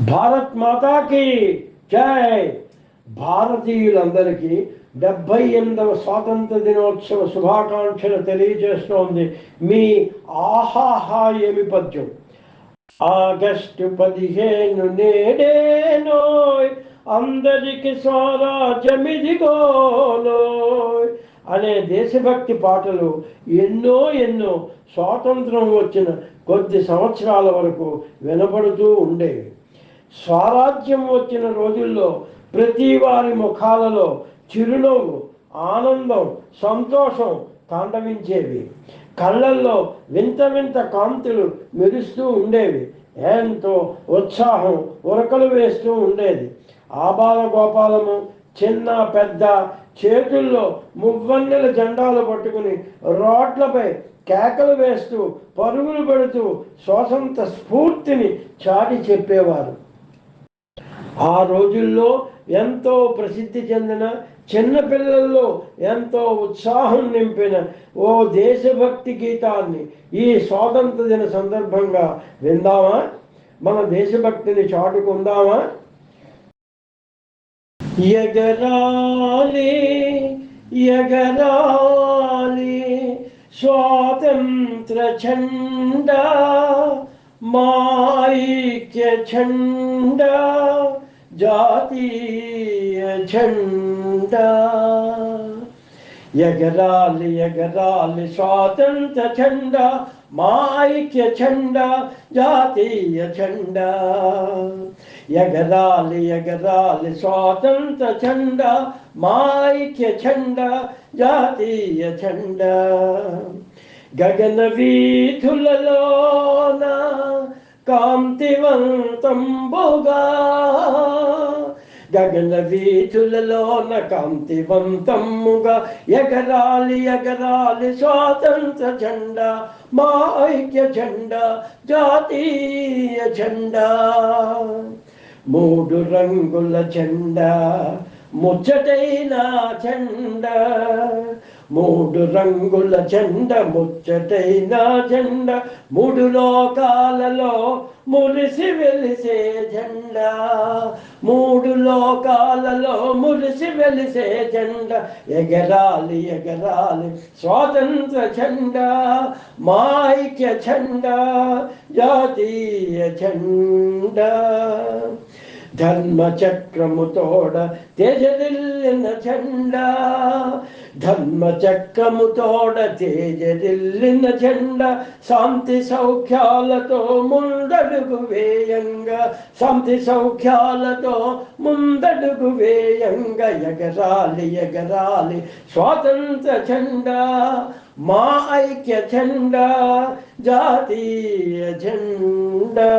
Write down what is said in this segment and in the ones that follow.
భారత్ మాతాకి జై. భారతీయులందరికీ డెబ్బై ఎనిమిదవ స్వాతంత్ర దినోత్సవ శుభాకాంక్షలు తెలియజేస్తోంది మీ ఆహాహా ఏమి పద్యం ఆగస్టు పదిహేను నేడేనోయ్ అందరికి స్వరాజ్యమిదిగోనోయ్ అనే దేశభక్తి పాటలు ఎన్నో ఎన్నో స్వాతంత్రం వచ్చిన కొద్ది సంవత్సరాల వరకు వినపడుతూ ఉండేవి. స్వరాజ్యం వచ్చిన రోజుల్లో ప్రతి వారి ముఖాలలో చిరునవ్వు ఆనందం సంతోషం తాండవించేవి. కళ్ళల్లో వింత వింత కాంతులు మెరుస్తూ ఉండేవి. ఎంతో ఉత్సాహం ఉరకలు వేస్తూ ఉండేది. ఆబాల గోపాలము చిన్న పెద్ద చేతుల్లో మువ్వన్నెల జెండాలు పట్టుకుని రోడ్లపై కేకలు వేస్తూ పరుగులు పెడుతూ స్వతంత్ర స్ఫూర్తిని చాటి చెప్పేవారు. ఆ రోజుల్లో ఎంతో ప్రసిద్ధి చెందిన చిన్నపిల్లల్లో ఎంతో ఉత్సాహం నింపిన ఓ దేశభక్తి గీతాన్ని ఈ స్వాతంత్ర దిన సందర్భంగా విందామా? మన దేశభక్తిని చాటుకుందామా? ఎగరాలి ఎగరాలి స్వాతంత్ర చండ మాయిక్య చండ జాతీయ ఝండా ఎగరాలి ఎగరాలి స్వాతంత్ర ఝండా మాయిక్య ఝండా జాతీయ ఝండా ఎగరాలి ఎగరాలి స్వాతంత్ర ఝండా మాయిక్య ఝండా జాతీయ ఝండా గగన వీధులలోనా కాంతివంతంబుగా. గగన వీధులలోన కాంతివంతముగా ఎగరాలి ఎగరాలి స్వాతంత్ర జెండా మా ఐక్య జెండా జాతీయ జెండా. మూడు రంగుల జెండా ముచ్చటైన జెండా. మూడు రంగుల జెండ ముచ్చటైన జెండ మూడు లోకాలలో మురిసి వెలిసే జెండ. మూడు లోకాలలో మురిసి వెలిసే జెండ ఎగరాలి ఎగరాలి స్వాతంత్ర జెండ మాయిక్య జెండ జాతీయ జెండా. ధర్మచక్రముతోడ తేజదిల్లిన జెండా ధర్మచక్రముతోడ తేజదిల్లిన జెండా శాంతి సౌఖ్యాలతో ముందడుగు వేయంగా. శాంతి సౌఖ్యాలతో ముందడుగు వేయంగా. ఎగరాలి ఎగరాలి స్వాతంత్ర జెండా మా ఐక్య జెండా జాతీయ జెండా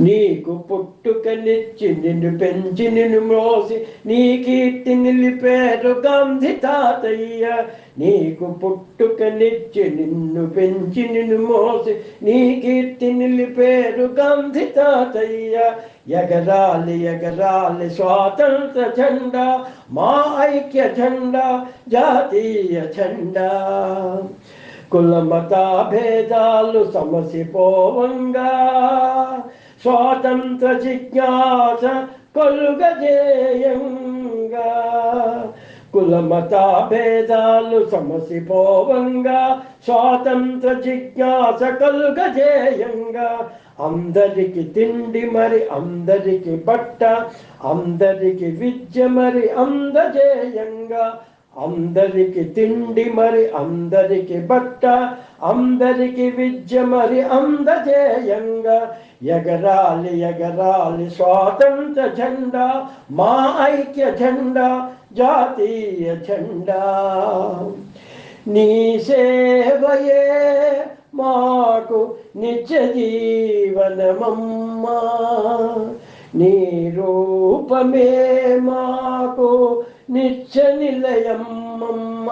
నీకు పుట్టుకనిచ్చి నిన్ను పెంచి నిన్ను మోసి నీ కీర్తి నిలిపేరు గాంధీ తాతయ్య. నీకు పుట్టుకనిచ్చి నిన్ను పెంచి నిన్ను మోసి నీ కీర్తి నిలిపేరు గాంధీ తాతయ్య. ఎగరాలి ఎగరాలి స్వాతంత్ర జెండా మా ఐక్య జెండా జాతీయ జెండా. కుల మత భేదాలు సమసిపోవంగా. స్వాతంత్ర జిజ్ఞాస కొలుగజేయంగా. కులమత భేదాలు సమసిపోవంగా. స్వాతంత్ర జిజ్ఞాస కలుగజేయంగా. అందరికి తిండి మరి అందరికి బట్ట. అందరికి విద్య మరి అందజేయంగా. అందరికి తిండి మరి అందరికి బట్ట అందరికి విద్య మరి అందజేయంగా. ఎగరాలి ఎగరాలి స్వాతంత్ర జెండా మా ఐక్య జెండా జాతీయ జెండా. నీ సేవయే మాకు నిత్య జీవనమమ్మా. నీ రూపమే మాకు నిత్య నిలయమ్మమ్మ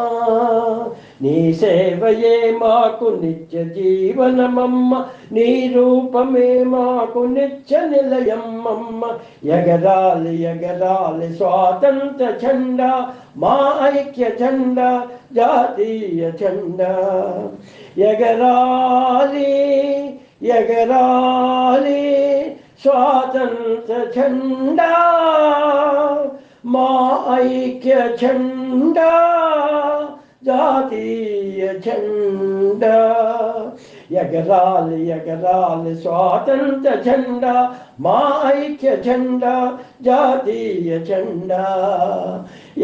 నీ సేవయే మాకు నిత్య జీవనమమ్మ. నీ రూపమే మాకు నిత్య నిలయమ్మమ్మ. ఎగరాలి ఎగరాలి స్వాతంత్ర జెండా మా ఐక్య జెండా జాతీయ జెండా ఎగరాలి ఎగరాలి స్వాతంత్ర ఝండా మా ఐక్య జెండా జాతీయ జెండా ఎగరాలి ఎగరాలి స్వాతంత్ర జెండా మా ఐక్య జెండా జాతీయ జెండా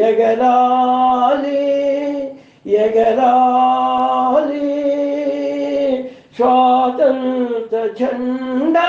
ఎగరాలి ఎగరాలి స్వాతంత్ర జెండా